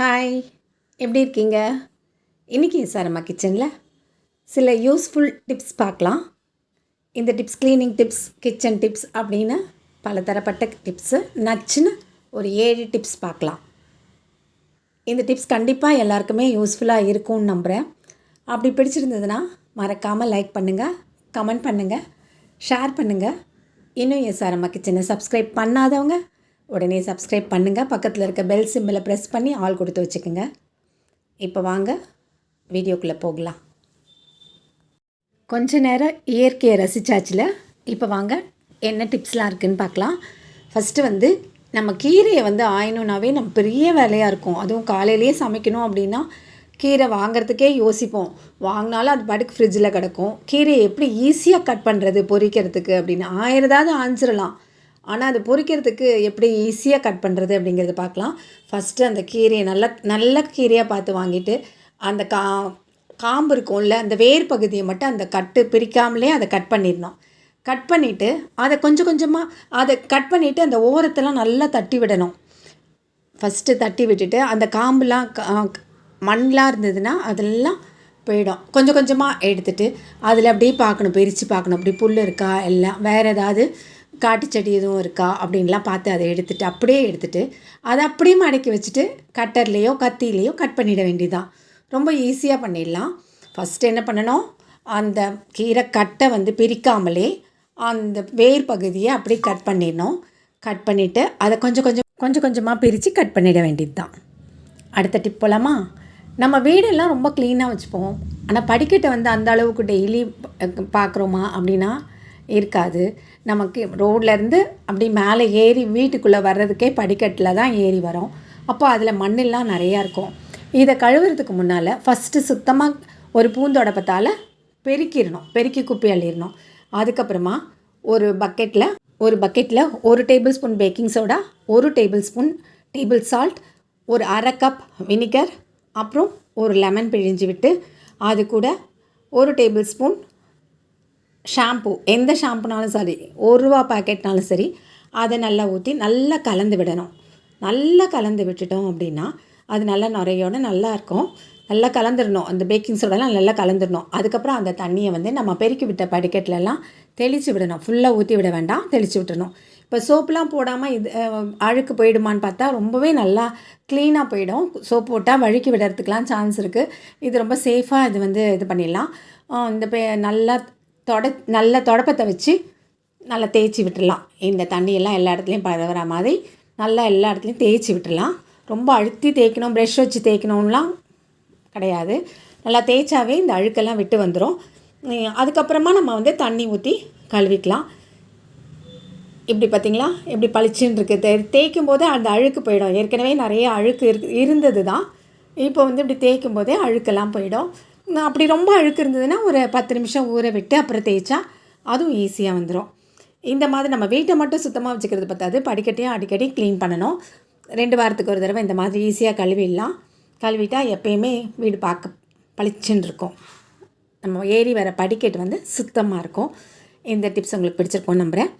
Hi எப்படி இருக்கீங்க? இன்றைக்கி சாரம்மா கிச்சனில் சில யூஸ்ஃபுல் டிப்ஸ் பார்க்கலாம். இந்த tips cleaning tips kitchen tips அப்படின்னு பல தரப்பட்ட டிப்ஸு நச்சுன்னு ஒரு ஏழு டிப்ஸ் பார்க்கலாம். இந்த டிப்ஸ் கண்டிப்பாக எல்லாருக்குமே யூஸ்ஃபுல்லாக இருக்கும்னு நம்புகிறேன் அப்படி பிடிச்சிருந்ததுன்னா மறக்காமல் லைக் பண்ணுங்கள் கமெண்ட் பண்ணுங்கள் ஷேர் பண்ணுங்கள் இன்னும் என் சாரம்மா கிச்சனை சப்ஸ்கிரைப் பண்ணாதவங்க உடனே சப்ஸ்கிரைப் பண்ணுங்கள் பக்கத்தில் இருக்க பெல் சிம்பிளை ப்ரெஸ் பண்ணி ஆள் கொடுத்து வச்சுக்கோங்க. இப்போ வாங்க வீடியோக்குள்ளே போகலாம். கொஞ்ச நேரம் இயற்கையை ரசித்தாச்சில் இப்போ வாங்க என்ன டிப்ஸ்லாம் இருக்குதுன்னு பார்க்கலாம். ஃபஸ்ட்டு வந்து நம்ம கீரையை வந்து ஆயணுன்னாவே நம்ம பெரிய வேலையாக இருக்கும். அதுவும் காலையிலேயே சமைக்கணும் அப்படின்னா கீரை வாங்கிறதுக்கே யோசிப்போம். வாங்கினாலும் அது பாட்டுக்கு ஃப்ரிட்ஜில் கிடக்கும். கீரையை எப்படி ஈஸியாக கட் பண்ணுறது பொரிக்கிறதுக்கு அப்படின்னு ஆயிரதாவது ஆஞ்சிடலாம் ஆனால் அது பொரிக்கிறதுக்கு எப்படி ஈஸியாக கட் பண்ணுறது அப்படிங்கிறத பார்க்கலாம். ஃபஸ்ட்டு அந்த கீரையை நல்ல நல்ல கீரையாக பார்த்து வாங்கிட்டு அந்த கா காம்பு இருக்கும்ல அந்த வேர் பகுதியை மட்டும் அந்த கட்டு பிரிக்காமலே அதை கட் பண்ணிடணும். கட் பண்ணிவிட்டு அதை கொஞ்சம் கொஞ்சமாக அதை கட் பண்ணிவிட்டு அந்த ஓரத்தெல்லாம் நல்லா தட்டி விடணும். ஃபஸ்ட்டு தட்டி விட்டுட்டு அந்த காம்புலாம் மண்ணெலாம் இருந்ததுன்னா அதெல்லாம் போயிடும். கொஞ்சம் கொஞ்சமாக எடுத்துகிட்டு அதில் அப்படியே பார்க்கணும் பிரித்து பார்க்கணும். அப்படி புல் இருக்கா எல்லாம் வேறு ஏதாவது காட்டு செடி எதுவும் இருக்கா அப்படின்லாம் பார்த்து அதை எடுத்துகிட்டு அப்படியே எடுத்துகிட்டு அதை அப்படியே மடக்கி வச்சுட்டு கட்டர்லேயோ கத்திலேயோ கட் பண்ணிட வேண்டியதான் ரொம்ப ஈஸியாக பண்ணிடலாம். ஃபஸ்ட்டு என்ன பண்ணணும்? அந்த கீரை கட்டை வந்து பிரிக்காமலே அந்த வேர் பகுதியை அப்படியே கட் பண்ணிடணும். கட் பண்ணிவிட்டு அதை கொஞ்சம் கொஞ்சம் கொஞ்சம் கொஞ்சமாக பிரித்து கட் பண்ணிட வேண்டியது தான் அடுத்த டிப் போகலாமா நம்ம வீடெல்லாம் ரொம்ப க்ளீனாக வச்சுப்போம். ஆனால் படிக்கட்டை வந்து அந்த அளவுக்கு டெய்லி பார்க்குறோமா அப்படின்னா இருக்காது. நமக்கு ரோட்லேருந்து அப்படி மேலே ஏறி வீட்டுக்குள்ளே வர்றதுக்கே படிக்கட்டில் தான் ஏறி வரோம். அப்போ அதில் மண்ணெல்லாம் நிறையா இருக்கும். இதை கழுவுறதுக்கு முன்னால் ஃபஸ்ட்டு சுத்தமாக ஒரு பூந்தொடப்பத்தால் பெருக்கிடணும். பெருக்கி குப்பி அள்ளிடணும். அதுக்கப்புறமா ஒரு பக்கெட்டில் ஒரு பக்கெட்டில் ஒரு டேபிள் ஸ்பூன் பேக்கிங் சோடா ஒரு டேபிள் ஸ்பூன் டேபிள் சால்ட் ஒரு அரை கப் வினிகர் அப்புறம் ஒரு லெமன் பிழிஞ்சு விட்டு அது கூட ஒரு டேபிள் ஸ்பூன் ஷாம்பு எந்த ஷாம்புனாலும் சரி ஒரு ரூபா பாக்கெட்னாலும் சரி அதை நல்லா ஊற்றி நல்லா கலந்து விடணும். நல்லா கலந்து விட்டுட்டோம் அப்படின்னா அது நல்லா நுரையோட நல்லா இருக்கும். நல்லா கலந்துடணும். அந்த பேக்கிங் சோடாலாம் நல்லா கலந்துடணும். அதுக்கப்புறம் அந்த தண்ணியை வந்து நம்ம பெருக்கி விட்ட படிக்கட்டிலலாம் தெளித்து விடணும். ஃபுல்லாக ஊற்றி விட வேண்டாம். தெளித்து விட்டுணும் இப்போ சோப்புலாம் போடாமல் இது அழுக்கு போயிடுமான்னு பார்த்தா ரொம்பவே நல்லா க்ளீனாக போயிடும். சோப் போட்டால் வழுக்கி விடுறதுக்கெலாம் சான்ஸ் இருக்குது இது ரொம்ப சேஃபாக இது வந்து இது பண்ணிடலாம். இந்த பே நல்லா தொட நல்ல தொடப்பத்தை வச்சு நல்லா தேய்ச்சி விட்டுடலாம். இந்த தண்ணியெல்லாம் எல்லா இடத்துலையும் பரவுற மாதிரி நல்லா எல்லா இடத்துலையும் தேய்ச்சி விட்டுடலாம். ரொம்ப அழுத்தி தேய்க்கணும் ப்ரெஷ் வச்சு தேய்க்கணும்லாம் கிடையாது. நல்லா தேய்ச்சாவே இந்த அழுக்கெல்லாம் விட்டு வந்துடும் அதுக்கப்புறமா நம்ம வந்து தண்ணி ஊற்றி கழுவிக்கலாம். இப்படி பார்த்திங்களா? எப்படி பளிச்சுன்னு இருக்குது தேய்க்கும் போதே அந்த அழுக்கு போயிடும். ஏற்கனவே நிறைய அழுக்கு இரு இருந்தது தான் இப்போ வந்து இப்படி தேய்க்கும் போதே அழுக்கெல்லாம் போயிடும். அப்படி ரொம்ப அழுக்கு இருந்ததுன்னா ஒரு பத்து நிமிஷம் ஊற விட்டு அப்புறம் தேய்ச்சா அதுவும் ஈஸியாக வந்துடும் இந்த மாதிரி நம்ம வீட்டை மட்டும் சுத்தமாக வச்சுக்கிறது பற்றாது படிக்கட்டையும் அடிக்கடி க்ளீன் பண்ணணும். ரெண்டு வாரத்துக்கு ஒரு தடவை இந்த மாதிரி ஈஸியாக கழுவிடலாம். கழுவிட்டால் எப்பயுமே வீடு பார்க்க பளிச்சுன்னு இருக்கும். நம்ம ஏறி வர படிக்கட்டு வந்து சுத்தமாக இருக்கும். இந்த டிப்ஸ் உங்களுக்கு பிடிச்சிருக்கோன்னு நம்புகிறேன்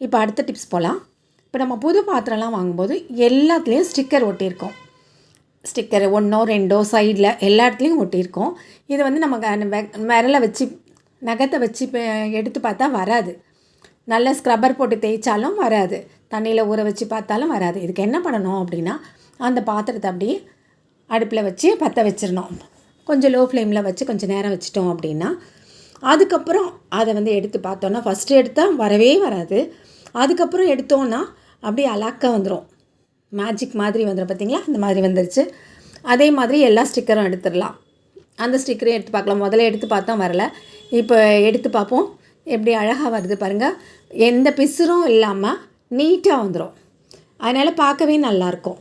இப்போ அடுத்த டிப்ஸ் போகலாம் இப்போ நம்ம புது பாத்திரம்லாம் வாங்கும்போது எல்லாத்துலேயும் ஸ்டிக்கர் ஒட்டியிருக்கோம். ஸ்டிக்கர் ஒன்றோ ரெண்டோ சைடில் எல்லா இடத்துலையும் ஒட்டியிருக்கோம். இதை வந்து நம்ம விரலை வச்சு நகத்தை வச்சு எடுத்து பார்த்தா வராது. நல்ல ஸ்க்ரப்பர் போட்டு தேய்ச்சாலும் வராது. தண்ணியில் ஊற வச்சு பார்த்தாலும் வராது. இதுக்கு என்ன பண்ணணும் அப்படின்னா அந்த பாத்திரத்தை அப்படியே அடுப்பில் வச்சு பற்ற வச்சிடணும். கொஞ்சம் லோ ஃப்ளேமில் வச்சு கொஞ்சம் நேரம் வச்சிட்டோம் அப்படின்னா அதுக்கப்புறம் அதை வந்து எடுத்து பார்த்தோன்னா ஃபஸ்ட்டு எடுத்தால் வரவே வராது. அதுக்கப்புறம் எடுத்தோன்னா அப்படியே அலாக்க வந்துடும் மேஜிக் மாதிரி வந்துடும் பார்த்திங்களா அந்த மாதிரி வந்துருச்சு. அதே மாதிரி எல்லா ஸ்டிக்கரும் எடுத்துடலாம். அந்த ஸ்டிக்கரையும் எடுத்து பார்க்கலாம். முதல்ல எடுத்து பார்த்தா வரல. இப்போ எடுத்து பார்ப்போம். எப்படி அழகாக வருது பாருங்கள் எந்த பிசுரும் இல்லாமல் நீட்டாக வந்துடும் அதனால் பார்க்கவே நல்லாயிருக்கும்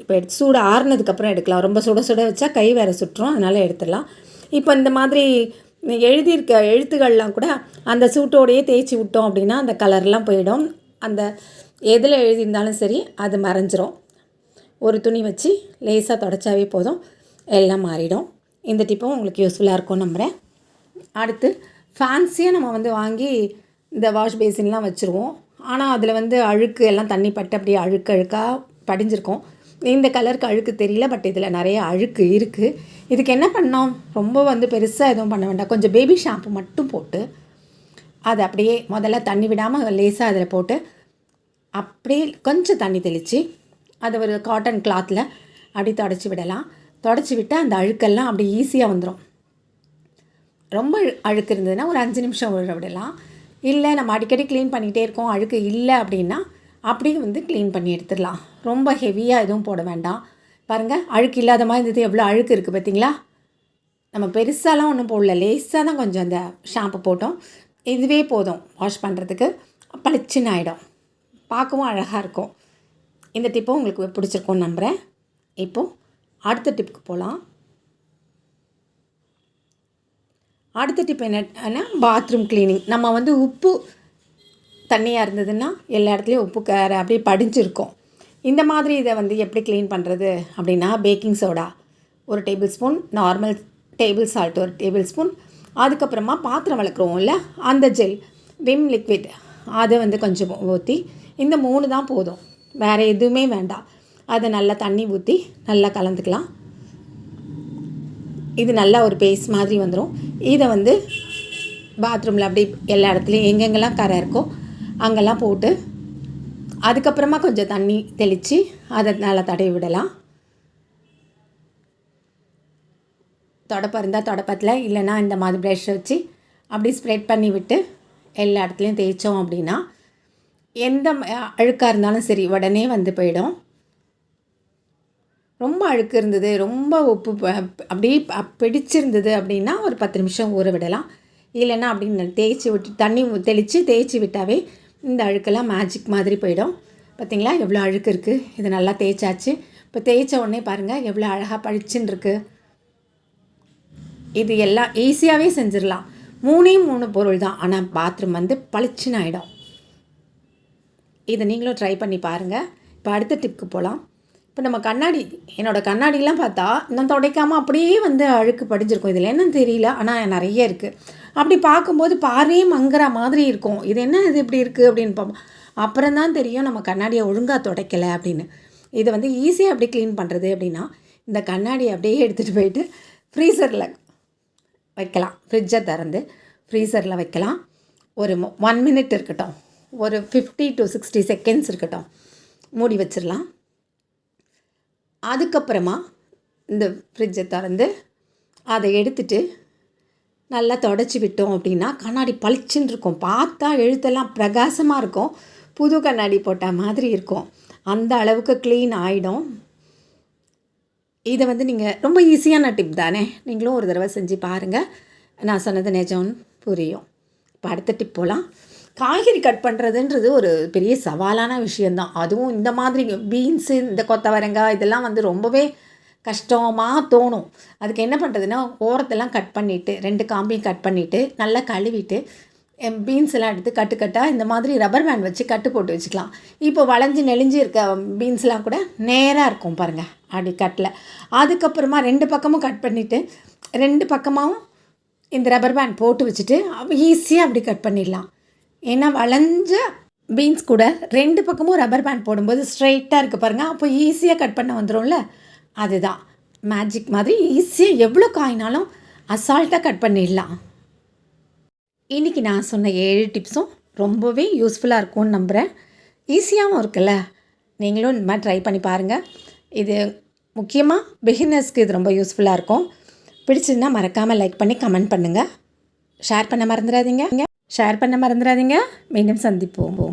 இப்போ எடுத்து சூடு ஆறுனதுக்கப்புறம் எடுக்கலாம். ரொம்ப சுட சுட வச்சா கை வேறு சுட்டுரும் அதனால் எடுத்துடலாம். இப்போ இந்த மாதிரி எழுதியிருக்க எழுத்துக்கள்லாம் கூட அந்த சூட்டோடையே தேய்ச்சி விட்டோம் அப்படின்னா அந்த கலர்லாம் போயிடும். அந்த எதில் எழுதியிருந்தாலும் சரி அது மறைஞ்சிரும். ஒரு துணி வச்சு லேசாக தொடச்சாவே போதும். எல்லாம் மாறிடும். இந்த டிப்பும் உங்களுக்கு யூஸ்ஃபுல்லாக இருக்கும் நம்புகிறேன் அடுத்து ஃபேன்சியாக நம்ம வந்து வாங்கி இந்த வாஷ் பேசின்லாம் வச்சுருவோம். ஆனால் அதில் வந்து அழுக்கு எல்லாம் தண்ணி பட்டு அப்படியே அழுக்கு அழுக்காக படிஞ்சிருக்கும். இந்த கலருக்கு அழுக்கு தெரியல பட் இதில் நிறைய அழுக்கு இருக்குது இதுக்கு என்ன பண்ணோம்? ரொம்ப வந்து பெருசாக எதுவும் பண்ண வேண்டாம். கொஞ்சம் பேபி ஷாம்பு மட்டும் போட்டு அதை அப்படியே முதல்ல தண்ணி விடாமல் லேசாக அதில் போட்டு அப்படியே கொஞ்சம் தண்ணி தெளித்து அதை ஒரு காட்டன் கிளாத்தில் அப்படி தொடச்சி விடலாம். தொடச்சி விட்டால் அந்த அழுக்கெல்லாம் அப்படி ஈஸியாக வந்துடும் ரொம்ப அழு- அழுக்கு இருந்ததுன்னா ஒரு அஞ்சு நிமிஷம் உழ விடலாம். இல்லை நம்ம அடிக்கடி க்ளீன் பண்ணிகிட்டே இருக்கோம் அழுக்கு இல்லை அப்படின்னா அப்படியே வந்து க்ளீன் பண்ணி எடுத்துடலாம். ரொம்ப ஹெவியாக எதுவும் போட வேண்டாம். பாருங்கள் அழுக்கு இல்லாத மாதிரி இருந்தது எவ்வளோ அழுக்கு இருக்குது பார்த்தீங்களா? நம்ம பெருசாலாம் ஒன்றும் போடல. லேசாக தான் கொஞ்சம் அந்த ஷாம்பு போட்டோம். இதுவே போதும் வாஷ் பண்ணுறதுக்கு பளிச்சுன்னு ஆகிடும் பார்க்கவும் அழகாக இருக்கும். இந்த டிப்பும் உங்களுக்கு பிடிச்சிருக்கும்னு நம்புகிறேன் இப்போது அடுத்த டிப்புக்கு போகலாம் அடுத்த டிப் என்னன்னா பாத்ரூம் க்ளீனிங் நம்ம வந்து உப்பு தண்ணியாக இருந்ததுன்னா எல்லா இடத்துலையும் உப்பு கர அப்படியே படிஞ்சிருக்கும். இந்த மாதிரி இதை வந்து எப்படி க்ளீன் பண்ணுறது அப்படின்னா பேக்கிங் சோடா ஒரு table spoon normal table salt ஒரு டேபிள் ஸ்பூன் அதுக்கப்புறமா பாத்திரம் வளர்க்குறோம்ல அந்த ஜெல் விம் லிக்விட் அதை வந்து கொஞ்சம் ஊற்றி இந்த மூணு தான் போதும். வேறு எதுவுமே வேண்டாம். அதை நல்லா தண்ணி ஊற்றி நல்லா கலந்துக்கலாம். இது நல்லா ஒரு பேஸ்ட் மாதிரி வந்துடும் இதை வந்து பாத்ரூமில் அப்படி எல்லா இடத்துலையும் எங்கெங்கெல்லாம் கரை இருக்கோ அங்கெல்லாம் போட்டு அதுக்கப்புறமா கொஞ்சம் தண்ணி தெளித்து அதை நல்லா தடவி விடலாம். தொடப்பம் இருந்தால் தொடப்பத்தில் இல்லைன்னா இந்த மாதிரி ப்ரெஷ் வச்சு அப்படி ஸ்ப்ரெட் பண்ணி விட்டு எல்லா இடத்துலையும் தேய்ச்சோம் அப்படின்னா எந்த அழுக்காக இருந்தாலும் சரி உடனே வந்து போயிடும். ரொம்ப அழுக்கு இருந்தது ரொம்ப உப்பு அப்படியே பிடிச்சிருந்தது அப்படின்னா ஒரு பத்து நிமிஷம் ஊற விடலாம். இல்லைன்னா அப்படின்னு தேய்ச்சி விட்டு தண்ணி தெளித்து தேய்ச்சி விட்டாவே இந்த அழுக்கெல்லாம் மேஜிக் மாதிரி போயிடும். பார்த்தீங்களா? எவ்வளோ அழுக்கு இருக்குது இது நல்லா தேய்ச்சாச்சு. இப்போ தேய்ச்ச உடனே பாருங்கள் எவ்வளோ அழகாக பளிச்சுன்னு இருக்குது இது எல்லாம் ஈஸியாகவே செஞ்சிடலாம். மூணே மூணு பொருள் தான். ஆனால் பாத்ரூம் வந்து பளிச்சுன்னு ஆகிடும் இதை நீங்களும் ட்ரை பண்ணி பாருங்கள் இப்போ அடுத்த டிப்க்கு போகலாம் இப்போ நம்ம கண்ணாடி என்னோடய கண்ணாடிலாம் பார்த்தா இன்னும் துடைக்காமல் அப்படியே வந்து அழுக்கு படிஞ்சிருக்கும். இதில் என்னன்னு தெரியல ஆனால் நிறைய இருக்குது அப்படி பார்க்கும்போது பார்வையே மங்குற மாதிரி இருக்கும். இது என்ன இது இப்படி இருக்குது அப்படின்னு பார்ப்போம். அப்புறம் தான் தெரியும் நம்ம கண்ணாடியை ஒழுங்காக துடைக்கலை அப்படின்னு. இதை வந்து ஈஸியாக எப்படி க்ளீன் பண்ணுறது அப்படின்னா இந்த கண்ணாடியை அப்படியே எடுத்துகிட்டு போயிட்டு ஃப்ரீசரில் வைக்கலாம். ஃப்ரிட்ஜை திறந்து ஃப்ரீசரில் வைக்கலாம். ஒரு ஒன் மினிட் இருக்கட்டும். ஒரு ஃபிஃப்டி டு சிக்ஸ்டி செகண்ட்ஸ் இருக்கட்டும். மூடி வச்சிடலாம். அதுக்கப்புறமா இந்த ஃப்ரிட்ஜை திறந்து அதை எடுத்துட்டு நல்லா தொடச்சி விட்டோம் அப்படின்னா கண்ணாடி பளிச்சுன்னு இருக்கும். பார்த்தா எழுத்தெல்லாம் பிரகாசமாக இருக்கும். புது கண்ணாடி போட்ட மாதிரி இருக்கும். அந்த அளவுக்கு க்ளீன் ஆகிடும் இதை வந்து நீங்கள் ரொம்ப ஈஸியான டிப் தானே? நீங்களும் ஒரு தடவை செஞ்சு பாருங்கள் நான் சொன்னது நிஜம்னு புரியும். இப்போ அடுத்த டிப் போகலாம் காய்கறி கட் பண்ணுறதுன்றது ஒரு பெரிய சவாலான விஷயந்தான் அதுவும் இந்த மாதிரி பீன்ஸு இந்த கொத்தவரங்காய் இதெல்லாம் வந்து ரொம்பவே கஷ்டமாக தோணும். அதுக்கு என்ன பண்ணுறதுன்னா ஓரத்தெல்லாம் கட் பண்ணிவிட்டு ரெண்டு காம்பையும் கட் பண்ணிவிட்டு நல்லா கழுவிட்டு பீன்ஸ் எல்லாம் எடுத்து கட்டு கட்டாக இந்த மாதிரி ரப்பர் பேண்ட் வச்சு கட்டு போட்டு வச்சுக்கலாம். இப்போ வளைஞ்சு நெளிஞ்சு இருக்க பீன்ஸ்லாம் கூட நேராக இருக்கும் பாருங்கள் அப்படி கட்டில் அதுக்கப்புறமா ரெண்டு பக்கமும் கட் பண்ணிவிட்டு ரெண்டு பக்கமாகவும் இந்த ரப்பர் பேண்ட் போட்டு வச்சுட்டு ஈஸியாக அப்படி கட் பண்ணிடலாம். ஏன்னா வளைஞ்ச பீன்ஸ் கூட ரெண்டு பக்கமும் ரப்பர் பேண்ட் போடும்போது ஸ்ட்ரைட்டாக இருக்குது பாருங்கள் அப்போ ஈஸியாக கட் பண்ண வந்துடும்ல அதுதான். மேஜிக் மாதிரி ஈஸியாக எவ்வளோ காயினாலும் அசால்ட்டாக கட் பண்ணிடலாம். இன்றைக்கி நான் சொன்ன ஏழு டிப்ஸும் ரொம்பவே யூஸ்ஃபுல்லாக இருக்கும்னு நம்புகிறேன் ஈஸியாகவும் இருக்குல்ல. நீங்களும் இந்த மாதிரி ட்ரை பண்ணி பாருங்கள் இது முக்கியமாக பிகினர்ஸ்க்கு இது ரொம்ப யூஸ்ஃபுல்லாக இருக்கும். பிடிச்சிருந்தா மறக்காமல் லைக் பண்ணி கமெண்ட் பண்ணுங்கள் ஷேர் பண்ண மறந்துடாதீங்க. ஷேர் பண்ண மறந்துடாதீங்க மீண்டும் சந்திப்போம்.